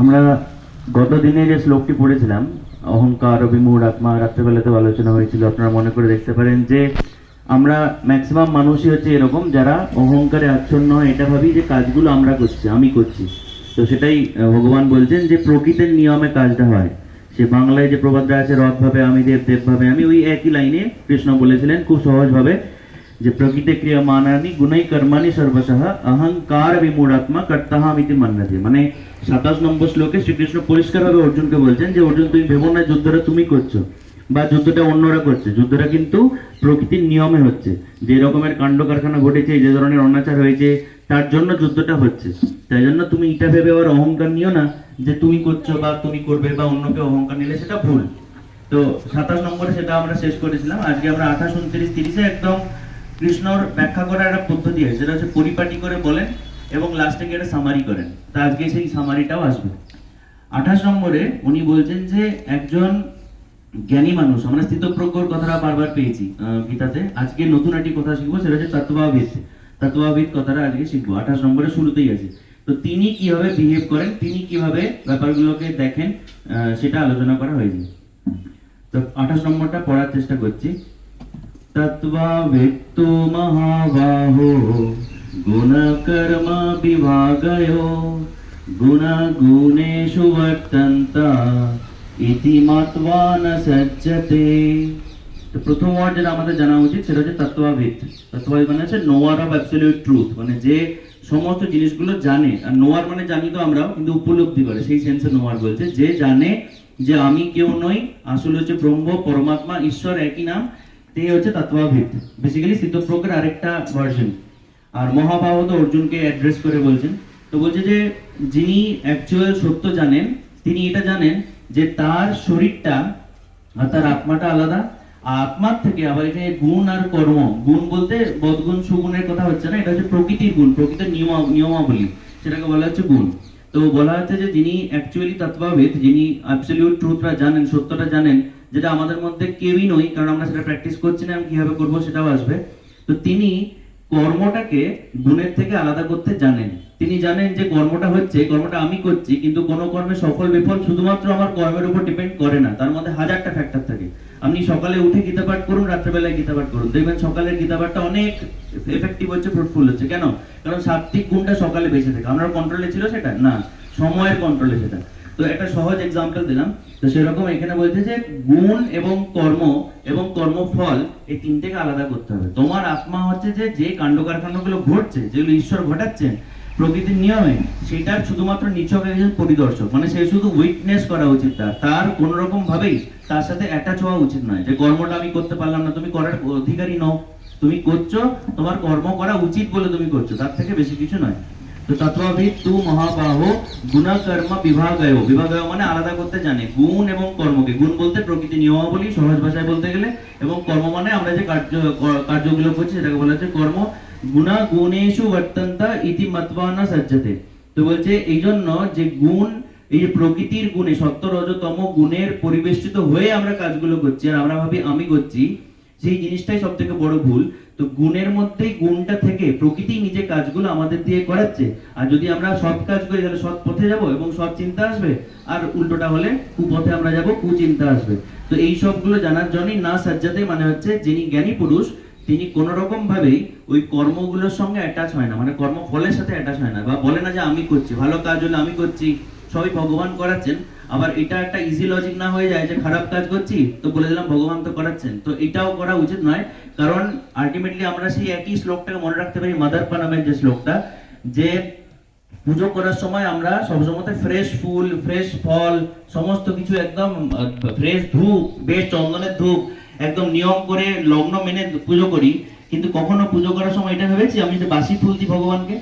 আমরা গত দিনে যে শ্লোকটি পড়েছিলাম, অহংকার বিমূঢ় আত্মা, রাত্রেবেলাতেও আলোচনা হয়েছিল, আপনারা মনে করে দেখতে পারেন যে আমরা ম্যাক্সিমাম মানুষই হচ্ছে এরকম যারা অহংকারে আচ্ছন্ন হয়, এটা ভাবি যে কাজগুলো আমরা করছি, আমি করছি। তো সেটাই ভগবান বলছেন যে প্রকৃতির নিয়মে কাজটা হয়। সে বাংলায় যে প্রবাদটা আছে, রথ ভাবে, আমি দেব দেব ভাবে, আমি ওই একই লাইনে কৃষ্ণ বলেছিলেন খুব সহজভাবে যে প্রকৃতি ক্রিয়া মানানি, গুণাই কর্মানি সর্বশঃ, অহংকার, বিমূঢ়াত্মা, কর্তাহামিতি মান্যতে। মানে সাতাশ নম্বর শ্লোকে শ্রীকৃষ্ণ পরিষ্কারভাবে অর্জুনকে বলছেন যে, অর্জুন, তুমি ভেবো না যুদ্ধটা তুমি করছ, বা যুদ্ধটা অন্যরা করছে। যুদ্ধটা কিন্তু প্রকৃতির নিয়মে হচ্ছে। যে রকমের কাণ্ড কারখানা ঘটেছে, যে ধরনের অনাচার হয়েছে, তার জন্য যুদ্ধটা হচ্ছে। তাই জন্য তুমি এটা ভেবে আবার অহংকার নিও না যে, তুমি করছ বা তুমি করবে বা অন্যকে অহংকার নিলে সেটা ভুল। তো সাতাশ নম্বরে সেটা আমরা শেষ করেছিলাম। আজকে আমরা আঠাশ, উনত্রিশ, তিরিশে একদম কৃষ্ণর ব্যাখ্যা করার একটা পদ্ধতি আছে, সেটা হচ্ছে পরিপাটি করে বলেন। এবং লাস্টে গিয়ে একটা সামারি করেন। তা আজকে সেই সামারিটাও আসবে। আঠাশ নম্বরে উনি বলছেন যে, একজন জ্ঞানী মানুষ, আমরা স্থিতপ্রজ্ঞর কথাটা বারবার পেয়েছি গীতাতে। আজকে নতুন একটি কথা শিখব, সেটা হচ্ছে তত্ত্বাবিদ তত্ত্বাবিদ কথাটা আজকে শিখব। আঠাশ নম্বরে শুরুতেই আছে। তো তিনি কীভাবে বিহেভ করেন, তিনি কীভাবে ব্যাপারগুলোকে দেখেন সেটা আলোচনা করা হয়েছে তো আঠাশ নম্বরটা পড়ার চেষ্টা করছি। তত্ত্বাবিত্তু মহাবাহো। গুণকর্ম বিভাগयो গুণগুণেষু বর্তন্ত ইতি মত্বা ন সজ্জতে প্রথম ওয়ার্ড যেটা আমাদের জানা উচিত, সেটা হচ্ছে তত্ত্বাবিদ। তত্ত্বাবিদ মানে হচ্ছে নোয়ার অফ অ্যাবসলিউট ট্রুথ মানে যে সমস্ত জিনিসগুলো জানে। আর নোয়ার মানে জানি তো আমরাও, কিন্তু উপলব্ধি করে, সেই সেন্সে নোয়ার বলছে, যে জানে যে আমি কেউ নই, আসলে হচ্ছে ব্রহ্ম, পরমাত্মা, ঈশ্বর, একই নাম তে হচ্ছে তত্ত্বাবিদ। বেসিক্যালি স্থিতপ্রজ্ঞের আরেকটা ভার্সন আর মহাভাব তো অর্জুনকে অ্যাড্রেস করে বলছেন। তো বলছে যে, যিনি অ্যাকচুয়াল সত্য জানেন, তিনি এটা জানেন যে তার শরীরটা আর তার আত্মাটা আলাদা। আত্মার থেকে আবার এখানে গুণ আর কর্ম। গুণ বলতে বদগুণ, সুগুণের কথা হচ্ছে না, এটা হচ্ছে প্রকৃতির গুণ প্রকৃতির নিয়মা, নিয়মাবলী। সেটাকে বলা হচ্ছে গুণ। তো বলা হচ্ছে যে, যিনি অ্যাকচুয়ালি তত্ত্বাবিদ, যিনি অ্যাবসলিউট ট্রুথটা জানেন, সত্যটা জানেন, যেটা আমাদের মধ্যে কেউই নই কারণ আমরা সেটা প্র্যাকটিস করছি না, আমি কীভাবে করব সেটাও আসবে। তো তিনি কর্মটাকে গুণের থেকে আলাদা করতে জানেন। তিনি জানেন যে কর্মটা হচ্ছে কর্মটা আমি করছি, কিন্তু কোন কর্মে সফল বিফল শুধুমাত্র আমার কর্মের উপর ডিপেন্ড করে না, তার মধ্যে হাজারটা ফ্যাক্টর থাকে। আপনি সকালে উঠে গীতা পাঠ করুন, রাত্রেবেলায় গীতা পাঠ করুন। দেখবেন সকালের গীতা পাঠটা অনেক এফেক্টিভ হচ্ছে ফ্রুটফুল হচ্ছে। কেন? কারণ সাত্বিক গুণটা সকালে বেঁচে থাকে। আমরা কন্ট্রোলে ছিল সেটা? না, সময়ের কন্ট্রোলে সেটা। তো একটা সহজ এক্সাম্পল দিলাম। তো সেরকম এখানে বলছে যে গুণ এবং কর্ম এবং কর্মফল এই তিনটেকে আলাদা করতে হবে। তোমার আত্মা হচ্ছে যে যে কাণ্ড কারখানাগুলো ঘটছে, যেগুলো ঈশ্বর ঘটাচ্ছেন প্রকৃতির নিয়মে, সেটার শুধুমাত্র নিছক একজন পরিদর্শক। মানে সে শুধু উইটনেস করা উচিত তার তার কোন রকম ভাবেই তার সাথে অ্যাটাচ হওয়া উচিত নয় যে, কর্মটা আমি করতে পারলাম না, তুমি করার অধিকারী নও। তুমি করছ, তোমার কর্ম করা উচিত বলে তুমি করছ। তার থেকে বেশি কিছু নয়। তো তত্ত্ববিদ তু মহাবাহ গুণ কর্ম বিভাগয়। বিভাগয় মানে আলাদা করতে জানে। গুণ এবং কর্মকে। গুণ বলতে প্রকৃতি নিয়মাবলী, সহজ ভাষায় বলতে গেলে, এবং কর্ম মানে আমরা যে কার্য কার্যগুলো করছি সেটাকে বলা হচ্ছে কর্ম। গুণ গুণেশু বর্তন্ত ইতি মত্বা সজ্জতে। তো বলছে এই জন্য যে গুণ, এই যে প্রকৃতির গুণে সত্য রজতম গুণের পরিবেষ্টিত হয়ে আমরা কাজগুলো করছি, আর আমরা ভাবি আমি করছি, সেই জিনিসটাই সব থেকে বড় ভুল। তো গুণের মধ্যেই গুণটা থেকে প্রকৃতি নিজে কাজগুলো আমাদের দিয়ে করাচ্ছে। আর যদি আমরা সৎ কাজ করি, তাহলে সৎ পথে যাব এবং সৎ চিন্তা আসবে। আর উল্টোটা হলে কুপথে আমরা যাব, কুচিন্তা আসবে। তো এই সবগুলো জানার জন্যই না সাজ্জাতে মানে হচ্ছে যিনি জ্ঞানী পুরুষ, তিনি কোন রকম ভাবেই ওই কর্মগুলোর সঙ্গে অ্যাটাচ হয় না। মানে কর্মফলের সাথে অ্যাটাচ হয় না বা বলে না যে আমি করছি, ভালো কাজ হলে আমি করছি। সবই ভগবান করাচ্ছেন। আবার এটা একটা ইজি লজিক না হয়ে যায় যে খারাপ কাজ করছি, তো বলে দিলাম ভগবান তো করাচ্ছেন। তো এটাও করা উচিত নয়, কারণ আলটিমেটলি আমরা সেই একই শ্লোকটাকে মনে রাখতে পারি মাদার পানামের যে শ্লোকটা, যে পুজো করার সময় আমরা সবসময় ফ্রেশ ফুল ফ্রেশ ফল, সমস্ত কিছু একদম ফ্রেশ ধূপ, বেশ চন্দনের ধূপ, একদম নিয়ম করে লগ্ন মেনে পুজো করি। কিন্তু কখনো পুজো করার সময় এটা ভেবেছি, আমি যে বাসি ফুল দিই ভগবানকে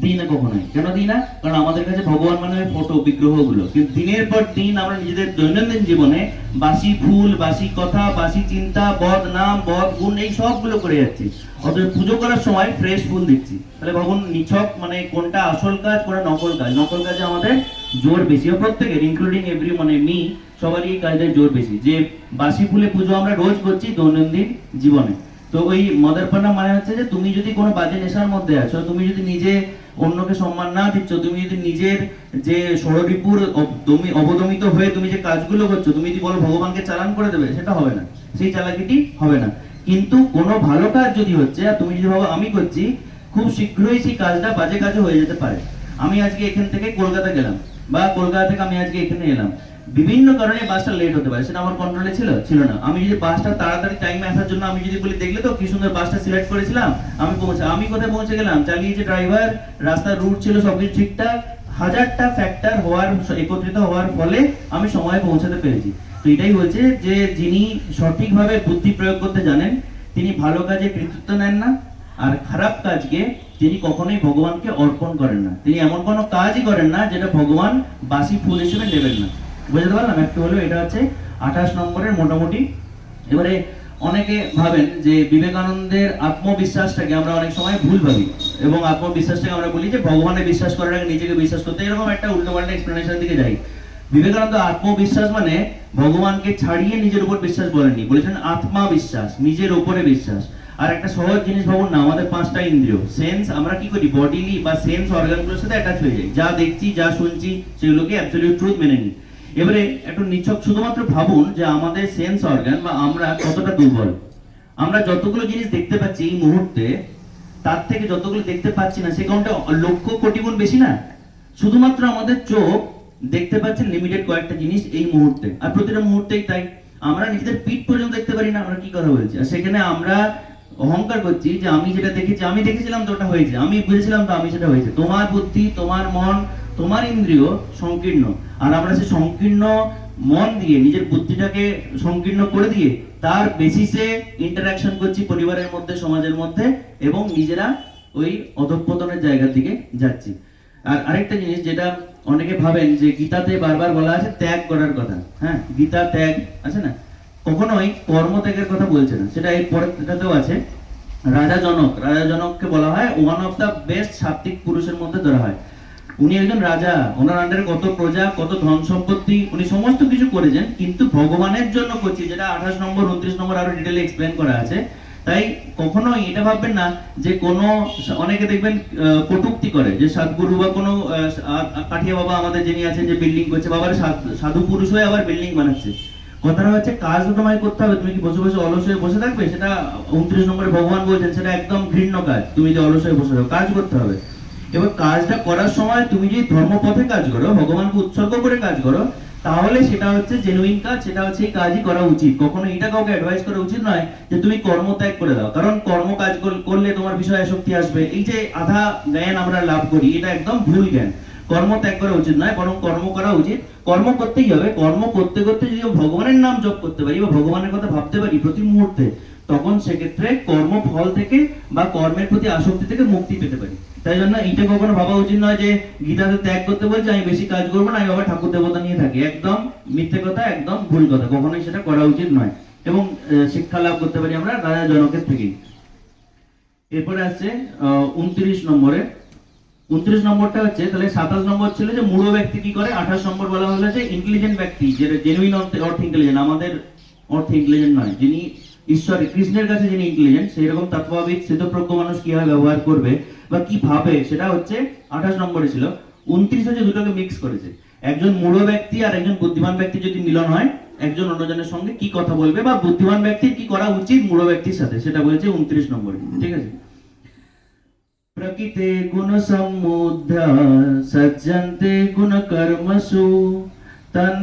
দিই না কখনোই কেন দিই না কারণ আমাদের কাছে ভগবান মানে ফটো, বিগ্রহগুলো। কিন্তু দিনের পর দিন আমরা নিজেদের দৈনন্দিন জীবনে বাসি ফুল, বাসি কথা, বাসি চিন্তা, বদ নাম, বদ গুণ, এই সবগুলো করে যাচ্ছি। অতএব পুজো করার সময় ফ্রেশ ফুল দিচ্ছি। তাহলে ভগবান নিছক মানে কোনটা আসল কাজ, কোনটা নকল কাজ? নকল কাজে আমাদের জোর বেশি। প্রত্যেকের ইনক্লুডিং এভরি মানে মি সবারই এই কাজের জোর বেশি। যে বাসি ফুলে পুজো আমরা রোজ করছি দৈনন্দিন জীবনে। তো ওই মদারপানা মানে হচ্ছে যে, তুমি যদি কোনো বাজে নেশার মধ্যে আছো, তুমি যদি নিজে অন্যকে সম্মান না দিচ্ছ, তুমি যদি নিজের যে ষড়রিপুর তুমি অবদমিত হয়ে তুমি যে কাজগুলো করছ, তুমি যদি বলো ভগবানকে চালান করে দেবে, সেটা হবে না। সেই চালাকিটি হবে না। কিন্তু কোনো ভালো কাজ যদি হচ্ছে, আর তুমি যদি ভাবো আমি করছি, খুব শীঘ্রই সেই কাজটা বাজে কাজে হয়ে যেতে পারে। আমি আজকে এখান থেকে কলকাতা গেলাম, বা কলকাতা থেকে আমি আজকে এখানে এলাম। বিভিন্ন কারণে বাসটা লেট হতে পারে। সেটা আমার কন্ট্রোলে ছিল ছিল না। আমি যদি বাসটা তাড়াতাড়ি টাইমে আসার জন্য আমি যদি বলি, দেখলে তো কি সুন্দর বাসটা সিলেক্ট করেছিলাম, আমি পৌঁছে আমি কোথায় পৌঁছে গেলাম? চালিয়েছে ড্রাইভার রাস্তার রুট ছিল সবকিছু ঠিকঠাক। হাজারটা ফ্যাক্টর হওয়ার, একত্রিত হওয়ার ফলে আমি সময়ে পৌঁছাতে পেরেছি। তো এটাই হচ্ছে যে, যিনি সঠিকভাবে বুদ্ধি প্রয়োগ করতে জানেন, তিনি ভালো কাজে কৃতিত্ব নেন না, আর খারাপ কাজকে তিনি কখনোই ভগবানকে অর্পণ করেন না। তিনি এমন কোনো কাজই করেন না যেটা ভগবান বাসি ফুল হিসেবে নেবেন না। বুঝতে পারলাম? একটু হলো এটা হচ্ছে আঠাশ নম্বরের মোটামুটি। এবারে অনেকে ভাবেন যে বিবেকানন্দের আত্মবিশ্বাসটাকে আমরা অনেক সময় ভুল ভাবি এবং আত্মবিশ্বাসটাকে আমরা বলি যে ভগবানে বিশ্বাস করার আগে নিজেকে বিশ্বাস করতে এরকম একটা উল্টো পাল্টা এক্সপ্লেনেশন দিকে যাই। বিবেকানন্দ আত্মবিশ্বাস মানে ভগবানকে ছাড়িয়ে নিজের উপর বিশ্বাস বলেননি। বলেছেন আত্মা বিশ্বাস নিজের উপরে বিশ্বাস। আর একটা সহজ জিনিস ভাবুন না, আমাদের পাঁচটা ইন্দ্রিয়। সেন্স আমরা কি করি? বডিলি বা সেন্স অর্গানগুলোর সাথে অ্যাটাচ হয়ে যাই। যা দেখছি, যা শুনছি, সেগুলোকে অ্যাবসলিউট ট্রুথ মেনে নিই। এবারে একটু নিছক শুধুমাত্র ভাবুন যে আমাদের সেন্স অর্গান বা আমরা কতটা দুর্বল। আমরা যতগুলো জিনিস দেখতে পাচ্ছি এই মুহূর্তে, তার থেকে যতগুলো দেখতে পাচ্ছি না, সে কারণটা লক্ষ কোটি গুণ বেশি না? শুধুমাত্র আমাদের চোখ দেখতে পাচ্ছে লিমিটেড কয়েকটা জিনিস এই মুহূর্তে। আর প্রতিটা মুহূর্তেই তাই। আমরা নিজেদের পিঠ পর্যন্ত দেখতে পারি না, আমরা কি কথা বলছি? আর সেখানে আমরা অহংকার করছি যে আমি যেটা দেখেছি, আমি দেখেছিলাম তো ওটা হয়েছে, আমি বুঝেছিলাম তো আমি সেটা হয়েছে। তোমার বুদ্ধি, তোমার মন তোমার ইন্দ্রিয় সংকীর্ণ। আর আমরা সেই সংকীর্ণ মন দিয়ে, নিজের বুদ্ধিটাকে সংকীর্ণ করে দিয়ে, তার বেসিসে ইন্টারাকশন করছি পরিবারের মধ্যে, সমাজের মধ্যে, এবং নিজেরা ওই অধঃপতনের জায়গার দিকে যাচ্ছি। আর আরেকটা জিনিস যেটা অনেকে ভাবেন যে গীতাতে বারবার বলা আছে, ত্যাগ করার কথা। হ্যাঁ গীতা ত্যাগ আছে না? কখনোই কর্মত্যাগের কথা বলছে না। সেটা এই পরেরটাতেও আছে। রাজা জনক, রাজা জনককে বলা হয় ওয়ান অফ দ্য বেস্ট সাত্বিক পুরুষের মধ্যে ধরা হয়। উনি একজন রাজা, ওনার আন্ডারে কত প্রজা, কত ধন সম্পত্তি, উনি সমস্ত কিছু করেছেন, কিন্তু ভগবানের জন্য করছি, যেটা আঠাশ নম্বর, উনত্রিশ নম্বর আরও ডিটেলে এক্সপ্লেন করা আছে। তাই কখনোই এটা ভাববেন না যে কোনো, অনেকে দেখবেন কটূক্তি করে, যে সাধগুরু বা কোনো কাঠিয়া বাবা আমাদের যিনি আছেন, যে বিল্ডিং করছে বাবার সাধ- পুরুষ হয়ে আবার বিল্ডিং বানাচ্ছে। কথাটা হচ্ছে, কাজ তোমায় করতে হবে, তুমি কি বসে বসে অলস হয়ে বসে থাকবে? সেটা উনত্রিশ নম্বরে ভগবান বলছেন, সেটা একদম ঘৃণ্য কাজ, তুমি যে অলস হয়ে বসে থাকো, কাজ করতে হবে। এবার কাজটা করার সময় তুমি যদি ধর্মপথে কাজ করো, ভগবানকে উৎসর্গ করে কাজ করো, তাহলে সেটা হচ্ছে জেনুইন কাজ, সেটা হচ্ছে কাজই করা উচিত। কখনো এটা কাউকে অ্যাডভাইস করা উচিত নয় যে তুমি কর্মত্যাগ করে দাও। কারণ কর্ম কাজ করলে তোমার বিষয়ে শক্তি আসবে। এই যে আধা জ্ঞান আমরা লাভ করি, এটা একদম ভুল জ্ঞান। কর্ম ত্যাগ করা উচিত নয়, বরং কর্ম করা উচিত। কর্ম করতেই হবে। কর্ম করতে করতে যদি ভগবানের নাম জপ করতে পারি বা ভগবানের কথা ভাবতে পারি প্রতি মুহূর্তে, তখন সেক্ষেত্রে কর্মফল থেকে বা কর্মের প্রতি আসক্তি থেকে মুক্তি পেতে পারি। তাই জন্য এইটা কখনো ভাবা উচিত নয় যে গীতাতে ত্যাগ করতে বলছে, আমি বেশি কাজ করব না, আমি বাবা ঠাকুর দেবতা নিয়ে থাকি। একদম মিথ্যে কথা, একদম ভুল কথা, কখনোই সেটা করা উচিত নয়। এবং শিক্ষা লাভ করতে পারি আমরা রাজা জনকের থেকেই। এরপরে আসছে উনত্রিশ নম্বরে। উনত্রিশ নম্বরটা হচ্ছে, তাহলে সাতাশ নম্বর ছিল যে মূঢ় ব্যক্তি কি করে? আঠাশ নম্বর বলা হলো যে ইন্টেলিজেন্ট ব্যক্তি যেটা জেনুইন অর্থ ইন্টেলিজেন্ট আমাদের অর্থ ইন্টেলিজেন্ট নয়। যিনি ঈশ্বরের কৃষ্ণের কাছে যিনি ইন্টেলিজেন্ট সেই রকম তত্ত্ববিদ স্থিতপ্রজ্ঞ মানুষ কীভাবে ব্যবহার করবে? বা কি ভাবে, সেটা হচ্ছে আঠাশ নম্বরে ছিল। উনত্রিশ হচ্ছে দুটোকে মিক্স করেছে। একজন মূঢ় ব্যক্তি আর একজন বুদ্ধিমান ব্যক্তি যদি মিলন হয়, একজন অন্যজনের সঙ্গে কি কথা বলবে বা বুদ্ধিমান ব্যক্তির কি করা উচিত মূঢ় ব্যক্তির সাথে, সেটা বলেছে উনত্রিশ নম্বরে। ঠিক আছে? প্রকৃতে গুণ সমুদ্ধা সজ্জন্তে গুণ কর্মসু, তন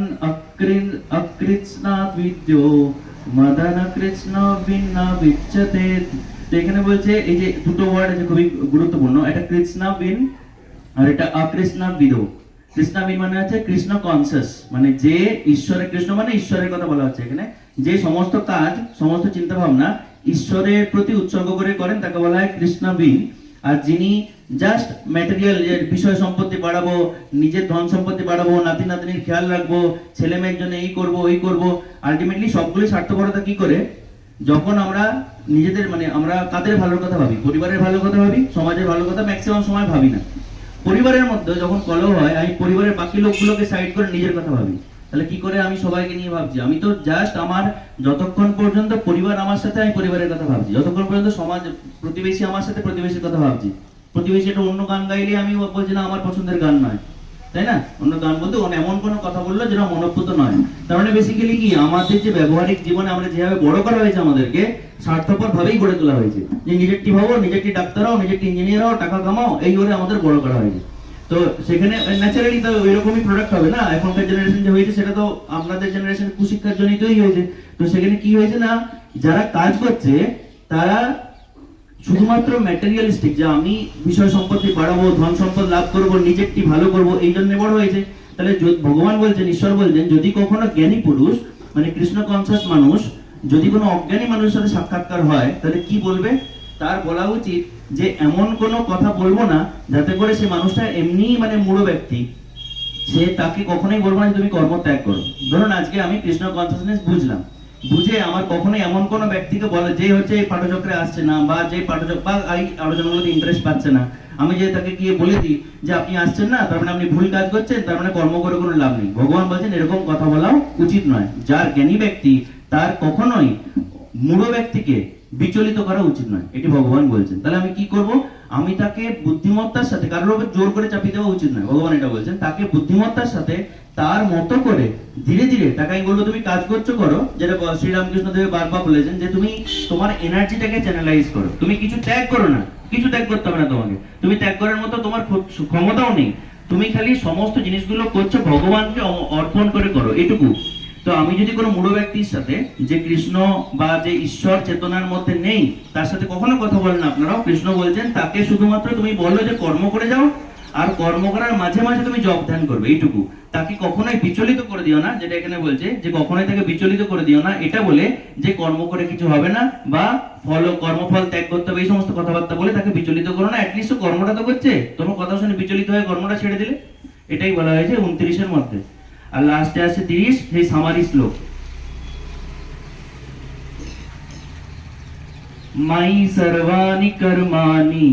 অকৃষ্ণা বিদ্যো মদন কৃষ্ণ ভিন্ন বিচ্ছতে তো এখানে বলছে, এই যে দুটো ওয়ার্ড আছে খুবই গুরুত্বপূর্ণ, এটা কৃষ্ণা বিন আর এটা অকৃষ্ণা বিদো। কৃষ্ণা বিন মানে হচ্ছে কৃষ্ণ কনসিয়াস মানে যে ঈশ্বরের কৃষ্ণ মানে ঈশ্বরের কথা বলা হচ্ছে এখানে। যে সমস্ত কাজ, সমস্ত চিন্তা ভাবনা ঈশ্বরের প্রতি উৎসর্গ করে করেন, তাকে বলা হয় কৃষ্ণবিন আর যিনি জাস্ট ম্যাটেরিয়াল বিষয় সম্পত্তি বাড়াবো, নিজের ধন সম্পত্তি বাড়াবো, নাতি নাতনির খেয়াল রাখব, ছেলে মেয়ের জন্য এই করব, ওই করব আলটিমেটলি সবগুলি স্বার্থপরতা কি করে? যখন আমরা নিজেদের মানে আমরা কাদের ভালোর কথা ভাবি, পরিবারের ভালো কথা ভাবি, সমাজের ভালো কথা ম্যাক্সিমাম সময় ভাবি না। পরিবারের মধ্যে যখন কলহ হয়, আমি পরিবারের বাকি লোকগুলোকে সাইড করে নিজের কথা ভাবি। তাহলে কি করে আমি সবাইকে নিয়ে ভাবছি? আমি তো জাস্ট আমার যতক্ষণ পর্যন্ত পরিবার আমার সাথে, আমি পরিবারের কথা ভাবছি। যতক্ষণ পর্যন্ত সমাজ, প্রতিবেশী আমার সাথে প্রতিবেশীর কথা ভাবছি। প্রতিবেশী একটা অন্য গান গাইলে আমি বলছি, না, আমার পছন্দের গান নয়। তাই না? অন্য গান বলতে এমন কোনো কথা বলল যেটা মনোপুত নয়। তার মানে বেসিক্যালি কি? আমাদের যে ব্যবহারিক জীবনে আমরা যেভাবে বড় করা হয়েছে আমাদেরকে স্বার্থপর ভাবেই গড়ে তোলা হয়েছে। যে নিজেরটি ভাবো নিজেরটি ডাক্তার হও নিজেরটি ইঞ্জিনিয়ার হও টাকা কামাও, এই করে আমাদের বড় করা হয়েছে। তো সেখানে ন্যাচারালি তো এরকমই প্রোডাক্ট হবে না? এখনকার জেনারেশন যে হয়েছে সেটা তো আপনাদের জেনারেশন কুশিক্ষার জনিতই হয়েছে। তো সেখানে কি হয়েছে না? যারা কাজ করছে, তারা শুধুমাত্র ম্যাটেরিয়ালিস্টিক যে আমি বিষয় সম্পত্তি বাড়াবো, ধন সম্পদ লাভ করব, নিজেরটি ভালো করব, এই জন্য বড় হয়েছে। তাহলে ভগবান বলছেন, ঈশ্বর বলছেন, যদি কখনো জ্ঞানী পুরুষ মানে কৃষ্ণ কনসাস মানুষ, যদি কোনো অজ্ঞানী মানুষের সাথে সাক্ষাৎকার হয়, তাহলে কি বলবে? তার বলা উচিত যে, এমন কোনো কথা বলব না, যাতে করে সে মানুষটা এমনিই মানে মূঢ় ব্যক্তি। সে তাকে কখনোই বলব না তুমি কর্ম ত্যাগ করো। ধরুন আজকে আমি কৃষ্ণ কনসিয়াসনেস বুঝলাম। বুঝে আমার কখনোই এমন কোনো ব্যক্তিকে বলে, যে হচ্ছে এই পাঠচক্রে আসছে না, বা যে পাঠচক্র, বা এই আলোচনাগুলোতে ইন্টারেস্ট পাচ্ছে না। আমি যে তাকে গিয়ে বলে দিই যে আপনি আসছেন না, তার মানে আপনি ভুল কাজ করছেন, তার মানে কর্ম করে কোনো লাভ নেই। ভগবান বলছেন এরকম কথা বলাও উচিত নয়। যার জ্ঞানী ব্যক্তি, তার কখনোই মূঢ় ব্যক্তিকে বিচলিত করা উচিত নয়। এটি ভগবান বলছেন। তাহলে আমি কি করব? আমি তাকে বুদ্ধিমত্তার সাথে, কারোর উপর জোর করে চাপিয়ে দেওয়া উচিত নয়। ভগবান এটা বলছেন, তাকে বুদ্ধিমত্তার সাথে তার মতো করে ধীরে ধীরে, তাকে আমি বলব, তুমি কাজ করছ, করো যেটা শ্রীরামকৃষ্ণ দেব বারবার বলেছেন যে তুমি তোমার এনার্জিটাকে চ্যানেলাইজ করো। তুমি কিছু ত্যাগ করো না, কিছু ত্যাগ করতে হবে না তোমাকে। তুমি ত্যাগ করার মতো তোমার ক্ষ- ক্ষমতাও নেই। তুমি খালি সমস্ত জিনিসগুলো করছ, ভগবানকে অর্পণ করে করো, এটুকু। তো আমি যদি কোনো মূঢ় ব্যক্তির সাথে যে কৃষ্ণ বা যে ঈশ্বর চেতনার মধ্যে নেই, তার সাথে কখনো কথা বলেন না আপনারাও। কৃষ্ণ বলছেন, তাকে শুধুমাত্র তুমি বলল যে কর্ম করে যাও, আর কর্ম করার মাঝে মাঝে তুমি জব ধ্যান করবে। এইটুকু। তাকে কখনোই বিচলিত করে দিও না, যেটা এখানে বলছে, যে কখনোই তাকে বিচলিত করে দিও না। এটা বলে যে কর্ম করে কিছু হবে না, বা ফল, কর্মফল ত্যাগ করতে হবে, এই সমস্ত কথাবার্তা বলে তাকে বিচলিত করো না। অ্যাটলিস্ট কর্মটা তো করছে। তোমার কথা শুনে বিচলিত হয়ে কর্মটা ছেড়ে দিলে। এটাই বলা হয়েছে উনত্রিশের মধ্যে। আর লাস্টে আছে তিরিশ, সেই সামারি শ্লোক মাই সর্বাণি কর্মাণি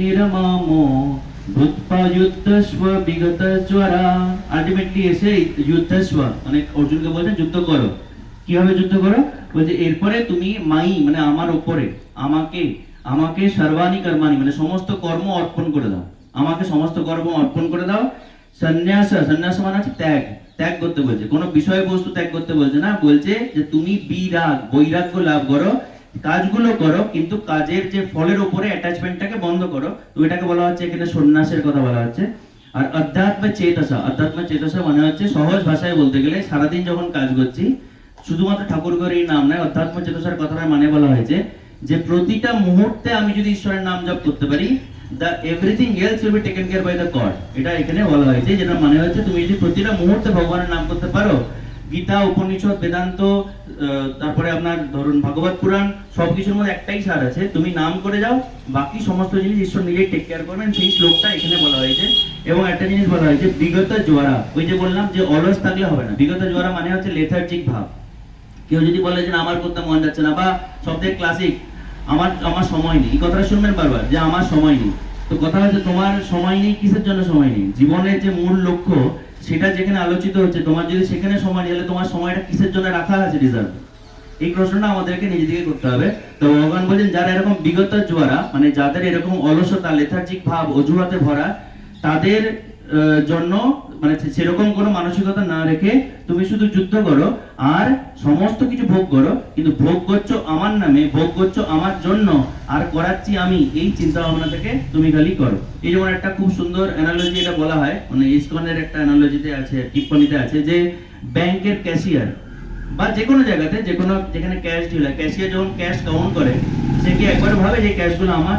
নিরমামো বিগত জ্বরা। আলটিমেটলি এসে যুদ্ধস্ব মানে অর্জুনকে বলছেন, যুদ্ধ করো। কীভাবে যুদ্ধ করো? বলছে, এরপরে তুমি মাই মানে আমার ওপরে, আমাকে আমাকে সর্বাণী কর্মানি মানে সমস্ত কর্ম অর্পণ করে দাও। আমাকে সমস্ত গর্ব অর্পণ করে দাও। সন্ন্যাস সন্ন্যাস মানে হচ্ছে ত্যাগ ত্যাগ করতে বলছে। কোনো বিষয়বস্তু ত্যাগ করতে বলছে না, বলছে যে তুমি বিরাগ, বৈরাগ্য লাভ করো, কাজগুলো করো, কিন্তু কাজের যে ফলের উপরে অ্যাটাচমেন্টটাকে বন্ধ করো, তো এটাকে বলা হচ্ছে এখানে সন্ন্যাসের কথা বলা হচ্ছে। আর অধ্যাত্ম চেতসা অধ্যাত্ম চেতসা মানে হচ্ছে সহজ ভাষায় বলতে গেলে সারাদিন যখন কাজ করছি, শুধুমাত্র ঠাকুরগড় এই নাম নয়, অধ্যাত্ম চেতসার কথাটা মানে বলা হয়েছে যে প্রতিটা মুহূর্তে আমি যদি ঈশ্বরের নাম জপ করতে পারি everything else will be taken care by the God এটা এখানে বলা হয়েছে, যেটা মানে হচ্ছে তুমি যদি প্রতিটা মুহূর্তে ভগবানের নাম করতে পারো, গীতা, উপনিষদ, বেদান্ত তারপরে আপনার ধরুন ভাগবত পুরাণ মধ্যে একটাই সার আছে, তুমি নাম করে যাও, বাকি সমস্ত জিনিস ঈশ্বর নিজেই টেক কেয়ার করবেন, সেই শ্লোকটা এখানে বলা হয়েছে। এবং একটা জিনিস বলা হয়েছে, বিগত জোয়ারা ওই যে বললাম যে অলস থাকলে হবে না। বিগত জোয়ারা মানে হচ্ছে লেথার্জিক ভাব। কেউ যদি বলে যে আমার করতে মন যাচ্ছে না, বা সবথেকে ক্লাসিক আমার আমার সময় নেই। এই কথাটা শুনবেন বারবার, যে আমার সময় নেই। তো কথা হচ্ছে, তোমার সময় নেই, কিসের জন্য সময় নেই? জীবনের যে মূল লক্ষ্য, সেটা যেখানে আলোচিত হচ্ছে, তোমার যদি সেখানে সময় নেই তোমার সময়টা কিসের জন্য রাখা আছে রিজার্ভ এই প্রশ্নটা আমাদেরকে নিজে থেকে করতে হবে। তো ভগবান বলছেন, যারা এরকম বিগত জোয়ারা মানে যাদের এরকম অলসতা লেথার্জিক ভাব, অজুহাতে ভরা, তাদের জন্য মানে সেরকম কোনো মানসিকতা না রেখে তুমি শুধু যুদ্ধ করো, আর সমস্ত কিছু ভোগ করো, কিন্তু ভোগ করছ আমার নামে, ভোগ করছ আমার জন্য, আর করাচ্ছি আমি, এই চিন্তা ভাবনা থেকে তুমি খালি করো। এই যেমন একটা খুব সুন্দর অ্যানালজি এটা বলা হয় মানে ইসকনের একটা অ্যানালজিতে আছে, টিপ্পণীতে আছে যে ব্যাংকের ক্যাশিয়ার বা যে কোনো জায়গাতে, যে কোনো যেখানে ক্যাশ ডিল হয় ক্যাশিয়ার যখন ক্যাশ কাউন্ট করে, সে কি একবার ভাবে যে ক্যাশগুলো আমার?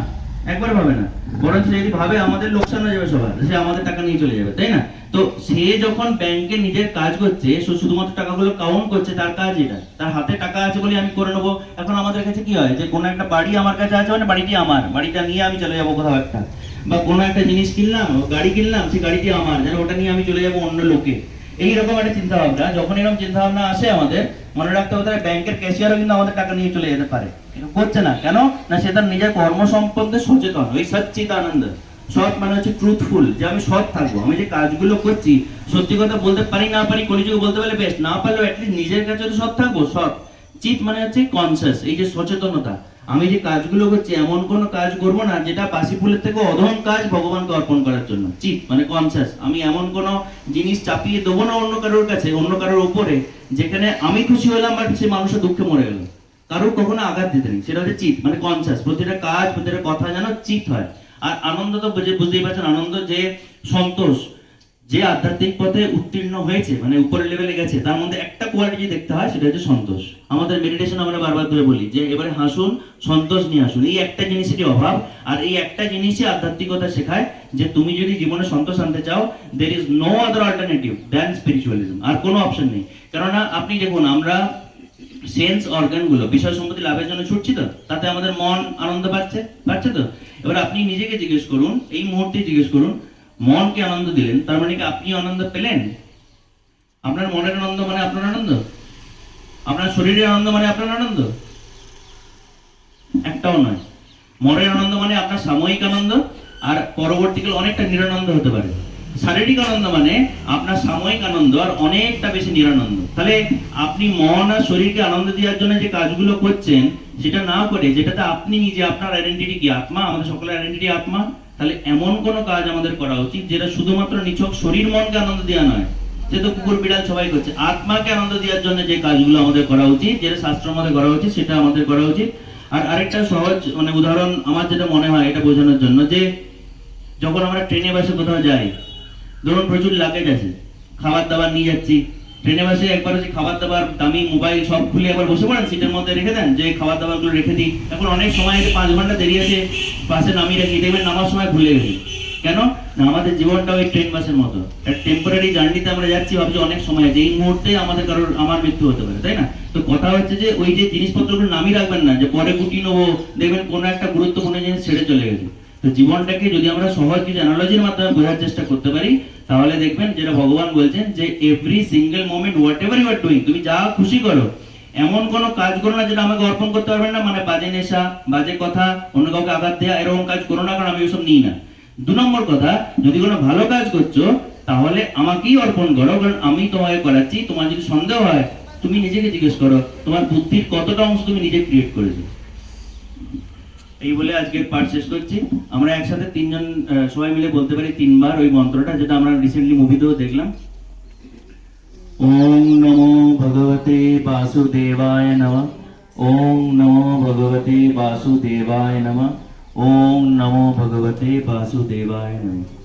একবার ভাবে না। বরঞ্চ যদি ভাবে, আমাদের লোকসান হয়ে যাবে সবার, সে আমাদের টাকা নিয়ে চলে যাবে, তাই না? তো সে যখন ব্যাংকে নিজের কাজ করছে, সে শুধুমাত্র টাকাগুলো কাউন্ট করছে, তার কাজ এটা। তার হাতে টাকা আছে বলে আমি করে নেব। এখন আমাদের কাছে কি হয়? যে কোনো একটা বাড়ি আমার কাছে আছে মানে বাড়িটি আমার। বাড়িটা নিয়ে আমি চলে যাব কোথাও একটা। বা কোনো একটা জিনিস কিনলাম গাড়ি কিনলাম সেই গাড়িটি আমার। যেন ওটা নিয়ে আমি চলে যাব অন্য লোকে। এইরকম একটা চিন্তা ভাবনা যখন এরকম চিন্তা ভাবনা আসে আমাদের, মনে রাখতে হবে তাহলে ব্যাংকের ক্যাশিয়ারও কিন্তু আমাদের টাকা নিয়ে চলে যেতে পারে। করছে না। কেন? না, সে তার নিজের কর্ম সম্পর্কে সচেতন। ওই সচ্চিত আনন্দ সৎ মানে হচ্ছে ট্রুথফুল যে আমি সৎ থাকব, আমি যে কাজগুলো করছি, সত্যি কথা বলতে পারি না পারি কলিযুগে বলতে পারলে বেস্ট না পারলেও অ্যাটলিস্ট নিজের কাছে সৎ থাকব, সৎ। চিত মানে হচ্ছে কনসিয়াস এই যে সচেতনতা। আমি যে কাজগুলো করছি, এমন কোনো কাজ করব না, যেটা বাসি ফুলের থেকে অধম কাজ ভগবানকে অর্পণ করার জন্য। চিত মানে কনসিয়াস আমি এমন কোনো জিনিস চাপিয়ে দেবো না অন্য কারোর কাছে, অন্য কারোর উপরে, যেখানে আমি খুশি হলাম বাট সে মানুষের দুঃখে মরে গেল। কারোর কখনো আঘাত দিতে নেই, সেটা হচ্ছে চিত মানে কনসিয়াস প্রতিটা কাজ, প্রতিটা কথা যেন চিত হয়। আর আনন্দ তো বুঝে বুঝতেই পারছেন, আনন্দ যে সন্তোষ, যে আধ্যাত্মিক পথে উত্তীর্ণ হয়েছে মানে উপরের লেভেলে গেছে, তার মধ্যে একটা কোয়ালিটি দেখতে হয়, সেটা হচ্ছে সন্তোষ। আমাদের মেডিটেশন আমরা বারবার ধরে বলি যে, এবারে হাসুন, সন্তোষ নিয়ে আসুন। এই একটা জিনিসেরই অভাব, আর এই একটা জিনিসই আধ্যাত্মিকতা শেখায় যে, তুমি যদি জীবনে সন্তোষ আনতে চাও there is no other alternative than spiritualism আর কোনো অপশন নেই। কেননা, আপনি দেখুন, আমরা সেন্স অর্গানগুলো বিষয় সম্পত্তি লাভের জন্য ছুটছি তো? তাতে আমাদের মন আনন্দ পাচ্ছে পাচ্ছে তো? এবার আপনি নিজেকে জিজ্ঞেস করুন, এই মুহূর্তে জিজ্ঞেস করুন, মনকে আনন্দ দিলেন, তার মানে কি আপনি আনন্দ পেলেন? আপনার মনের আনন্দ মানে আপনার আনন্দ? আপনার শরীরের আনন্দ মানে আপনার আনন্দ? একটাও নয়। মনের আনন্দ মানে আপনার সাময়িক আনন্দ, আর পরবর্তীকালে অনেকটা নিরানন্দ হতে পারে। শারীরিক আনন্দ মানে আপনার সাময়িক আনন্দ আর অনেকটা বেশি নিরানন্দ। তাহলে আপনি মন আর শরীরকে আনন্দ দেওয়ার জন্য যে কাজগুলো করছেন, সেটা না করে যেটাতে আপনি নিজে আপনার আইডেন্টিটি কি? আত্মা? আমাদের সকলের আইডেন্টিটি আত্মা? তাহলে এমন কোনো কাজ আমাদের করা উচিত যেটা শুধুমাত্র নিছক শরীর মনকে আনন্দ দেওয়া নয়, সে তো কুকুর, বিড়াল সবাই করছে। আত্মাকে আনন্দ দেওয়ার জন্য যে কাজগুলো আমাদের করা উচিত, যেটা শাস্ত্র আমাদের করা উচিত, সেটা আমাদের করা উচিত। আর আরেকটা সহজ মানে উদাহরণ আমার যেটা মনে হয় এটা বোঝানোর জন্য যে, যখন আমরা ট্রেনে, বাসে কোথাও যাই ধরুন প্রচুর লাগেজ আছে খাবার দাবার নিয়ে যাচ্ছি। ট্রেনে বাসে একবার হচ্ছে খাবার দাবার, দামি মোবাইল সব খুলে একবার বসে পড়েন, সিটের মধ্যে রেখে দেন, যে খাবার দাবারগুলো রেখে দিই। এখন অনেক সময় আছে পাঁচ ঘণ্টা দেরি আছে, বাসে নামিয়ে রাখি দেখবেন নামার সময় ভুলে গেছি। কেন? না, আমাদের জীবনটা ওই ট্রেন বাসের মতো। টেম্পোরারি জার্নিতে আমরা যাচ্ছি, ভাবছি অনেক সময় আছে। এই মুহূর্তে আমাদের কারোর, আমার মৃত্যু হতে পারে, তাই না? তো কথা হচ্ছে যে, ওই যে জিনিসপত্রগুলো নামিয়ে রাখবেন না, যে পরে গুটিয়ে নেব, দেখবেন কোনো একটা গুরুত্বপূর্ণ জিনিস ছেড়ে চলে গেছে। তো জীবনটাকে যদি আমরা সহজ কিছু অ্যানালজির মাধ্যমে বোঝার চেষ্টা করতে পারি, তাহলে দেখবেন যেটা ভগবান বলছেন যে every single moment whatever you are doing তুমি যা খুশি করো, এমন কোনো কাজ করো না যেটা আমাকে অর্পণ করতে পারবেন না মানে বাজে নেশা, বাজে কথা, অন্য কাউকে আঘাত দেওয়া এরকম কাজ করো না, কারণ আমি ওসব নিই না। দু নম্বর কথা, যদি কোনো ভালো কাজ করছ, তাহলে আমাকেই অর্পণ করো, কারণ আমি তোমাকে করাচ্ছি, তোমার যদি সন্দেহ হয়, তুমি নিজেকে জিজ্ঞেস করো, তোমার বুদ্ধির কতটা অংশ তুমি নিজে ক্রিয়েট করেছ? এই বলে আজকের পাঠ শেষ করছি। আমরা একসাথে তিনজন সবাই মিলে বলতে পারি তিনবার ওই মন্ত্রটা, যেটা আমরা রিসেন্টলি মুভিতেও দেখলাম। ওম নমো ভগবতে বাসুদেবায় নম। ওম নমো ভগবতে বাসুদেবায় নম। ওম নমো ভগবতে বাসুদেবায় নমঃ।